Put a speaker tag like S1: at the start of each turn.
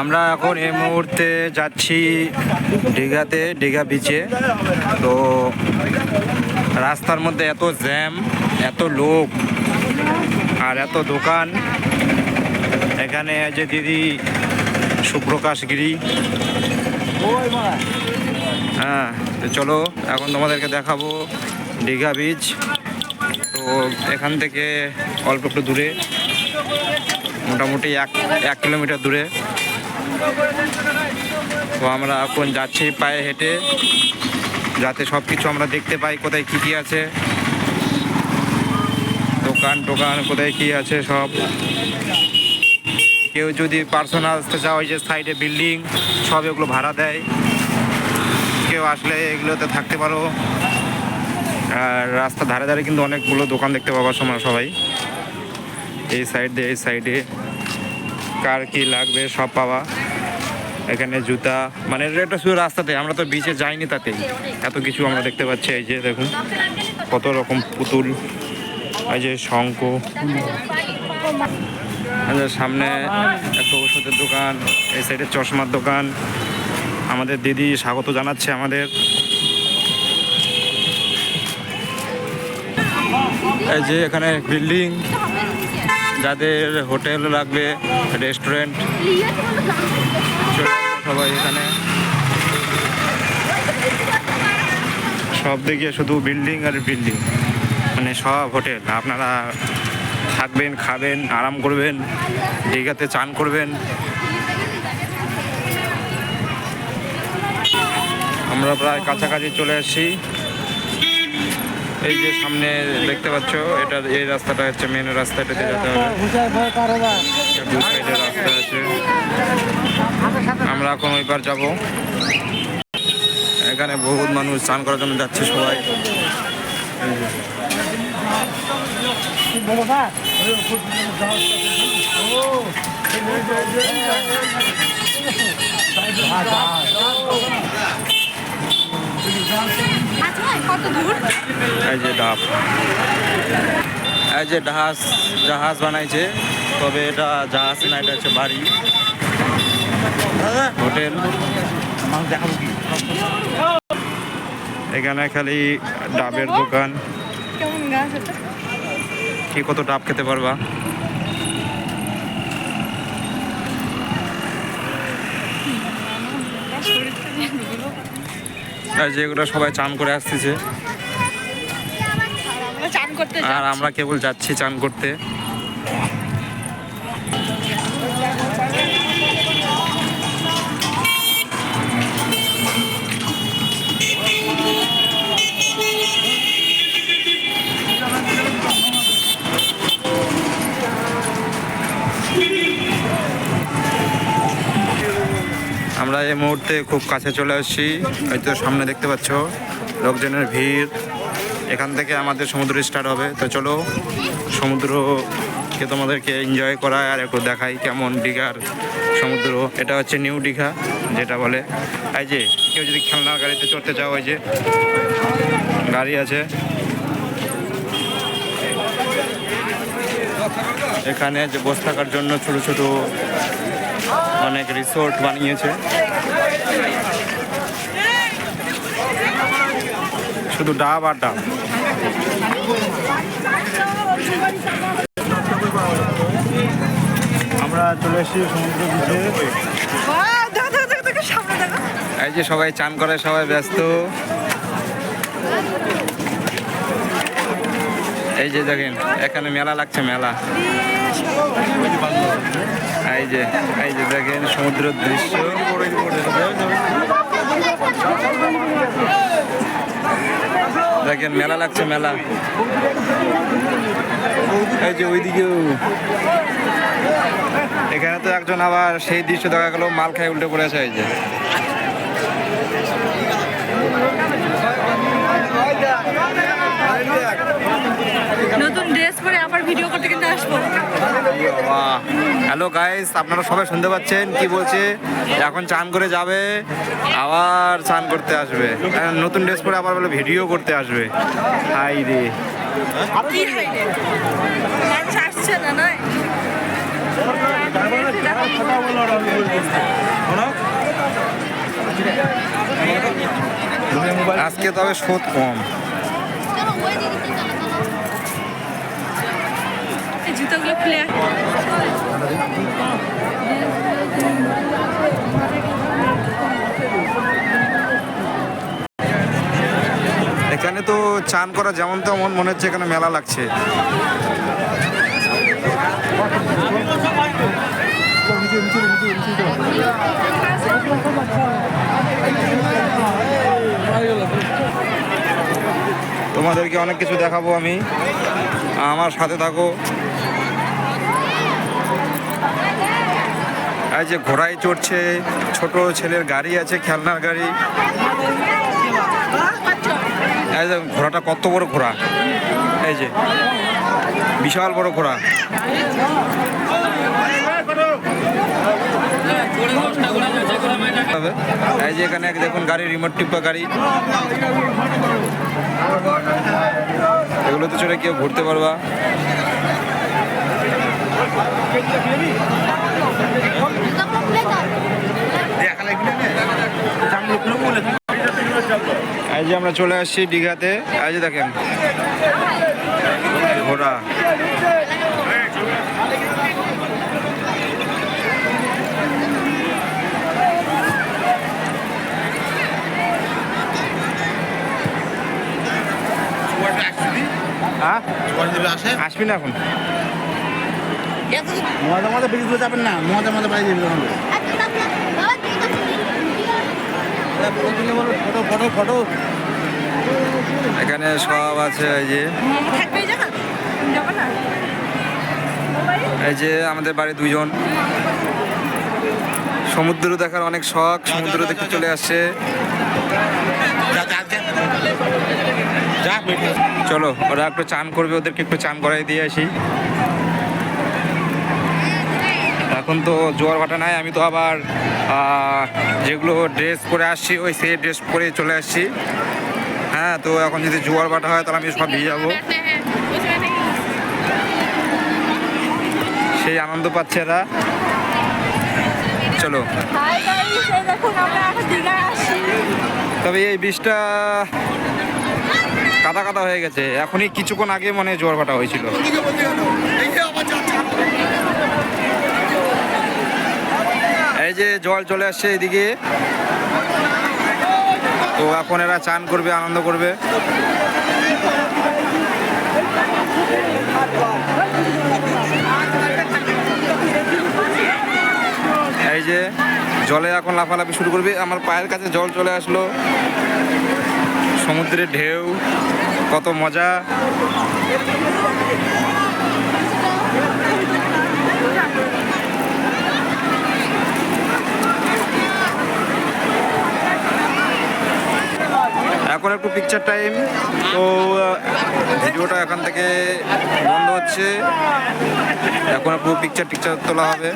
S1: আমরা এখন এই মুহূর্তে যাচ্ছি দীঘাতে, দীঘা বিচে তো রাস্তার মধ্যে এত জ্যাম এত লোক আর এত দোকান। এখানে যে দিদি সুপ্রকাশ গিরি। হ্যাঁ তো চলো, এখন তোমাদেরকে দেখাবো দীঘা বিচ তো এখান থেকে অল্প একটু দূরে, মোটামুটি এক এক কিলোমিটার দূরে। তো আমরা এখন যাচ্ছি পায়ে হেঁটে। যাতে সব কিছু আমরা দেখতে পাই কোথায় কী কী আছে। দোকান টোকান কোথায় কী আছে সব। কেউ যদি পার্সোনাল আসতে চাও ওই যে সাইডে বিল্ডিং সব এগুলো ভাড়া দেয়। কেউ আসলে এগুলোতে থাকতে পারো। আর রাস্তার ধারে ধারে কিন্তু অনেকগুলো দোকান দেখতে পাবার সময় সবাই। এই সাইড দিয়ে এই সাইডে কার কি লাগবে সব পাওয়া। এখানে জুতা মানে এটা শুধু রাস্তাতে, আমরা তো বিচে যাইনি তাতে এত কিছু আমরা দেখতে পাচ্ছি, এই যে দেখুন, কত রকম পুতুল, এই যে শঙ্খ। এই সামনে একটা ওষুধের দোকান, এই সাইডে চশমার দোকান। আমাদের দিদি স্বাগত জানাচ্ছে আমাদের। এই যে এখানে বিল্ডিং। যাদের হোটেল লাগবে, রেস্টুরেন্ট। সবাই এখানে। সব দিকে শুধু বিল্ডিং আর বিল্ডিং। মানে সব হোটেল। আপনারা থাকবেন, খাবেন, আরাম করবেন, দীঘাতে চান করবেন। আমরা প্রায় কাছাকাছি চলে আসছি এই যে সামনে দেখতে পাচ্ছ এটা এই রাস্তাটা হচ্ছে মেন রাস্তা এটাতে যেতে হবে রাস্তা আছে আমরা এখন ওই পার যাব এখানে বহুত মানুষ স্নান করার জন্য যাচ্ছে সবাই।
S2: আচ্ছা
S1: এই যে ডাব। এই যে জাহাজ জাহাজ বানাইছে। তবে এটা জাহাজ না, এটা হচ্ছে বাড়ি। হোটেল। এখানে খালি ডাবের দোকান। কি কত ডাব খেতে পারবা? যেগুলো সবাই চান করে আসতেছে। আর আমরা কেবল যাচ্ছি চান করতে। আমরা এই মুহূর্তে খুব কাছে চলে আসছি। হয়তো সামনে দেখতে পাচ্ছ, লোকজনের ভিড়। এখান থেকে আমাদের সমুদ্র স্টার্ট হবে। তো চলো, সমুদ্রকে তোমাদেরকে এনজয় করায় আর একটু দেখাই কেমন দীঘার সমুদ্র। এটা হচ্ছে নিউ দীঘা, যেটা বলে, এই যে, কেউ যদি খেলনার গাড়িতে চড়তে চাও ওই যে, গাড়ি আছে। এখানে যে বসে থাকার জন্য ছোট ছোট অনেক রিসোর্ট বানিয়েছে। শুধু ডাব আর ডাব। আমরা চলে এসেছি সমুদ্র বিচে।
S2: দেখো।
S1: এই যে সবাই চান করে সবাই ব্যস্ত। এই যে দেখেন এখানে মেলা লাগছে মেলা। এই যে এই যে দেখেন সমুদ্রের দৃশ্য। দেখেন মেলা লাগছে, মেলা। এই যে ওইদিকেও। এখানে তো একজন আবার সেই দৃশ্য দেখা গেল, মাল খায় উল্টে পড়ে আছে, এই যে।
S2: নতুন ড্রেস পরে আবার ভিডিও করতে কিন্তু আসব।
S1: হ্যালো গাইস আপনারা সবাই শুনতে পাচ্ছেন? কি বলছে? এখন চান করে যাবে আবার চান করতে আসবে। নতুন ড্রেস পরে আবার বলে ভিডিও করতে আসবে। হাই রে। আজকে তবে স্রোত কম।
S2: জুতোগুলো খুলে।
S1: এখানে তো চান করা যেমন তেমন মনে হচ্ছে এখানে মেলা লাগছে। তোমাদেরকে অনেক কিছু দেখাবো আমি। আমার সাথে থাকো। এই যে ঘোড়ায় চড়ছে, ছোট ছেলের গাড়ি আছে, খেলনার গাড়ি। এই যে ঘোড়াটা কত বড় ঘোড়া? এই যে, বিশাল বড় ঘোড়া। এই যে এখানে দেখুন গাড়ি রিমোট টিপা গাড়ি। এগুলোতে চড়ে কেউ ঘুরতে পারবা। এই যে আমরা চলে আসছি দীঘাতে। এই যে দেখেন। ঘোড়া। হ্যাঁ? আসবি না এখন।
S3: মজা মজা বেরিয়ে দিতে যাবেন না মজা মজা যাবে ফটো ফটো
S1: এখানে সব আছে, এই যে। এই যে আমাদের বাড়ি দুজন সমুদ্র দেখার অনেক শখ, সমুদ্র দেখতে চলে আসছে। চলো, ওরা একটু চান করবে, ওদেরকে একটু চান করাই দিয়ে আসি। এখন তো জোয়ার ভাটা নাই, আমি তো আবার যেগুলো ড্রেস পরে আসছি, ওই সেই ড্রেস পরে চলে আসছি। হ্যাঁ তো এখন যদি জোয়ার ভাটা হয়, তাহলে আমি সব ভিজে যাব। সেই আনন্দ পাচ্ছে এরা। চলো। তবে এই বীজটা কাদা কাদা হয়ে গেছে। এখনই কিছুক্ষণ আগে মনে জোয়ার ভাটা হয়েছিল এই যে জল চলে আসছে এদিকে। তো এখন এরা চান করবে, আনন্দ করবে। এই যে জলে এখন লাফালাফি শুরু করবে। আমার পায়ের কাছে জল চলে আসলো। সমুদ্রের ঢেউ, কত মজা। এখন একটু পিকচার টাইম তো ভিডিওটা এখান থেকে বন্ধ হচ্ছে। এখন একটু পিকচার টিকচার তোলা হবে।